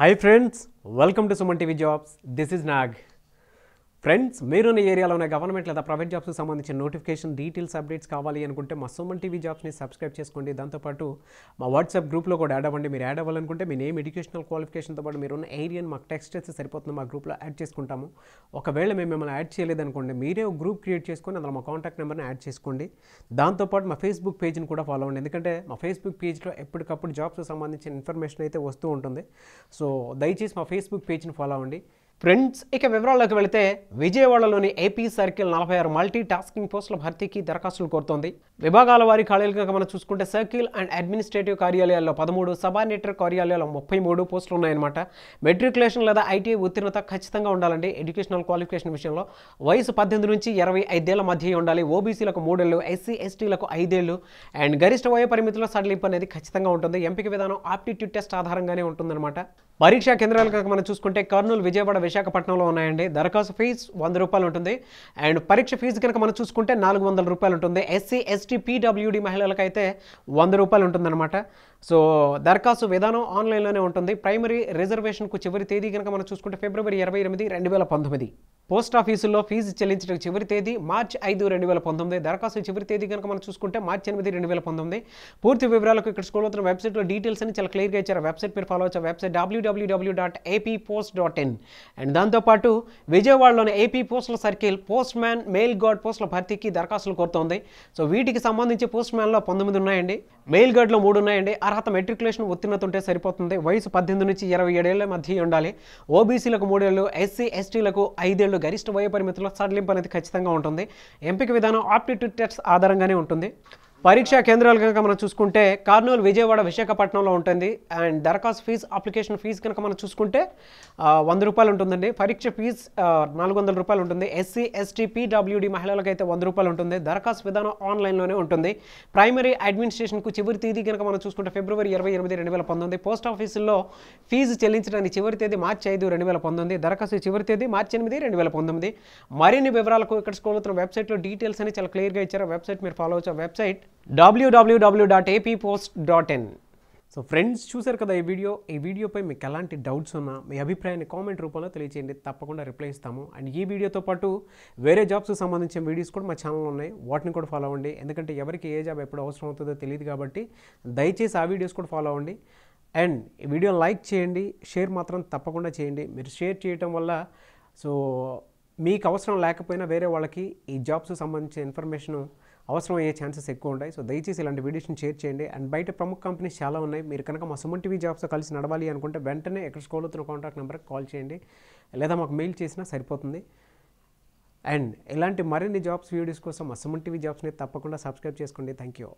Hi friends, welcome to Suman TV Jobs. This is Nag. Friends మీరున్న ఏరియాలోనే government లేదా private జాబ్స్కి సంబంధించిన నోటిఫికేషన్ డీటెయిల్స్ అప్డేట్స్ కావాలి అనుకుంటే మా సుమన్ టీవీ జాబ్స్ని సబ్స్క్రైబ్ చేసుకోండి. దాంతోపాటు మా వాట్సాప్ గ్రూప్లో కూడా యాడ్ అవ్వండి. మీరు యాడ్ అవ్వాలనుకుంటే మీ నేమ్ ఎడ్యుకేషనల్ క్వాలిఫికేషన్తో పాటు మీరు ఉన్న ఏరియాని మాకు టెక్స్ట్ చేస్తే సరిపోతుంది. మా గ్రూప్లో యాడ్ చేసుకుంటాము. ఒకవేళ మేము మిమ్మల్ని యాడ్ చేయలేదనుకోండి మీరే ఒక గ్రూప్ క్రియేట్ చేసుకొని అందులో మా కాంటాక్ట్ నెంబర్ని యాడ్ చేసుకోండి. దాంతోపాటు మా ఫేస్బుక్ పేజ్ని కూడా ఫాలో అవ్వండి. ఎందుకంటే మా ఫేస్బుక్ పేజ్లో ఎప్పటికప్పుడు జాబ్స్ సంబంధించిన ఇన్ఫర్మేషన్ అయితే వస్తూ ఉంటుంది. సో దయచేసి మా ఫేస్బుక్ పేజ్ని ఫాలో అవ్వండి. ఫ్రెండ్స్ ఇక వివరాల్లోకి వెళితే విజయవాడలోని ఏపీ సర్కిల్ నలభై ఆరు మల్టీ టాస్కింగ్ పోస్టుల భర్తీకి దరఖాస్తులు కోరుతోంది. విభాగాల వారి ఖాళీలుగా మనం చూసుకుంటే సర్కిల్ అండ్ అడ్మినిస్ట్రేటివ్ కార్యాలయాల్లో పదమూడు సబార్డినేటర్ కార్యాలయాల్లో ముప్పై మూడు పోస్టులు ఉన్నాయన్నమాట. మెట్రికులేషన్ లేదా ఐటీ ఉత్తీర్ణత ఖచ్చితంగా ఉండాలండి. ఎడ్యుకేషనల్ క్వాలిఫికేషన్ విషయంలో వయసు పద్దెనిమిది నుంచి ఇరవై ఐదేళ్ళ మధ్య ఉండాలి. ఓబీసీలకు మూడేళ్ళు ఎస్సీ ఎస్టీలకు ఐదేళ్ళు అండ్ గరిష్ట వయ పరిమితిలో సడలింపు అనేది ఖచ్చితంగా ఉంటుంది. ఎంపిక విధానం ఆప్టిట్యూడ్ టెస్ట్ ఆధారంగానే ఉంటుందన్నమాట. పరీక్షా కేంద్రాలు కనుక మనం చూసుకుంటే కర్నూలు విజయవాడ విశాఖపట్నంలో ఉన్నాయండి. దరఖాస్తు ఫీజు వంద రూపాయలు ఉంటుంది. అండ్ పరీక్ష ఫీజు కనుక మనం చూసుకుంటే నాలుగు వందల రూపాయలు ఉంటుంది. ఎస్సీ ఎస్టీ పీడబ్ల్యూడి మహిళలకైతే వంద రూపాయలు ఉంటుందన్నమాట. సో దరఖాస్తు విధానం ఆన్లైన్లోనే ఉంటుంది. ప్రైమరీ రిజర్వేషన్కు చివరి తేదీ కనుక మనం చూసుకుంటే ఫిబ్రవరి ఇరవై ఎనిమిది రెండు వేల పంతొమ్మిది. పోస్ట్ ఆఫీసుల్లో ఫీజు చెల్లించడానికి చివరి తేదీ మార్చి ఐదు రెండు వేల పంతొమ్మిది. దరఖాస్తు చివరి తేదీ కనుక మనం చూసుకుంటే మార్చి ఎనిమిది రెండు వేల పంతొమ్మిది. పూర్తి వివరాలకు ఇక్కడ స్కూల్ అవుతున్న వెబ్సైట్లో డీటెయిల్స్ అని చాలా క్లియర్గా ఇచ్చారు. వెబ్సైట్ మీరు ఫాలో అవచ్చు website W W W dot AP post dot in and దాంతోపాటు విజయవాడలోని ఏపీ పోస్టుల circle postman mail guard పోస్టుల భర్తీకి దరఖాస్తులు కోరుతోంది. సో వీటికి సంబంధించి పోస్ట్ మ్యాన్లో పంతొమ్మిది ఉన్నాయండి. మెయిల్ గార్డ్లో మూడు ఉన్నాయండి. అర్హత మెట్రికులేషన్ ఉత్తీర్ణత ఉంటే సరిపోతుంది. వయసు పద్దెనిమిది నుంచి ఇరవై ఏడేళ్ళ మధ్య ఉండాలి. ఓబీసీలకు మూడేళ్ళు ఎస్సీ ఎస్టీలకు ఐదేళ్ళు గరిష్ట వయో పరిమితిలో సడలింపు అనేది ఖచ్చితంగా ఉంటుంది. ఎంపిక విధానం ఆప్టిట్యూడ్ టెస్ట్ ఆధారంగానే ఉంటుంది. పరీక్షా కేంద్రాలు కనుక మనం చూసుకుంటే కార్నూలు విజయవాడ విశాఖపట్నంలో ఉంటుంది. అండ్ దరఖాస్తు ఫీజు అప్లికేషన్ ఫీజు కనుక మనం చూసుకుంటే వంద రూపాయలు ఉంటుందండి. పరీక్ష ఫీజు నాలుగు వందల రూపాయలు ఉంటుంది. ఎస్సీ ఎస్టీ పీడబ్ల్యూడి మహిళలకైతే వంద రూపాయలు ఉంటుంది. దరఖాస్తు విధానం ఆన్లైన్లోనే ఉంటుంది. ప్రైమరీ అడ్మినిస్ట్రేషన్కు చివరి తేదీ కనుక మనం చూసుకుంటే ఫిబ్రవరి ఇరవై ఎనిమిది రెండు వేల పంతొమ్మిది. పోస్ట్ ఆఫీసుల్లో ఫీజు చెల్లించడానికి చివరి తేదీ మార్చి ఐదు రెండు వేల పంతొమ్మిది. దరఖాస్తు చివరి తేదీ మార్చి ఎనిమిది రెండు వేల పంతొమ్మిది. మరిన్ని వివరాలకు ఇక్కడ స్కూల్ వెబ్సైట్లో డీటెయిల్స్ అని చాలా క్లియర్గా ఇచ్చారు. వెబ్సైట్ మీరు ఫాలో అవచ్చు. Website W W W dot AP post dot in so friends చూశారు కదా ఈ వీడియో. ఈ వీడియోపై మీకు ఎలాంటి డౌట్స్ ఉన్నా మీ అభిప్రాయాన్ని కామెంట్ రూపంలో తెలియచేయండి. తప్పకుండా రిప్లై ఇస్తాము. అండ్ ఈ వీడియోతో పాటు వేరే జాబ్స్కి సంబంధించిన వీడియోస్ కూడా మా ఛానల్లో ఉన్నాయి. వాటిని కూడా ఫాలో అవ్వండి. ఎందుకంటే ఎవరికి ఏ జాబ్ ఎప్పుడు అవసరం అవుతుందో తెలియదు కాబట్టి దయచేసి ఆ వీడియోస్ కూడా ఫాలో అవ్వండి. అండ్ ఈ వీడియో లైక్ చేయండి. షేర్ మాత్రం తప్పకుండా చేయండి. మీరు షేర్ చేయటం వల్ల సో మీకు అవసరం లేకపోయినా వేరే వాళ్ళకి ఈ జాబ్స్ సంబంధించిన ఇన్ఫర్మేషన్ అవసరం అయ్యే ఛాన్సెస్ ఎక్కువ ఉంటాయి. సో దయచేసి ఇలాంటి వీడియోస్ని షేర్ చేయండి. అండ్ బయట ప్రముఖ కంపెనీస్ చాలా ఉన్నాయి. మీరు కనుక మా సుమన్ టీవీ జాబ్స్తో కలిసి నడవాలి అనుకుంటే వెంటనే ఎక్కడ స్కోల్ అవుతున్న కాంటాక్ట్ నెంబర్కి కాల్ చేయండి. లేదా మాకు మెయిల్ చేసినా సరిపోతుంది. అండ్ ఇలాంటి మరిన్ని జాబ్స్ వీడియోస్ కోసం మా సుమన్ టీవీ జాబ్స్ని తప్పకుండా సబ్స్క్రైబ్ చేసుకోండి. Thank you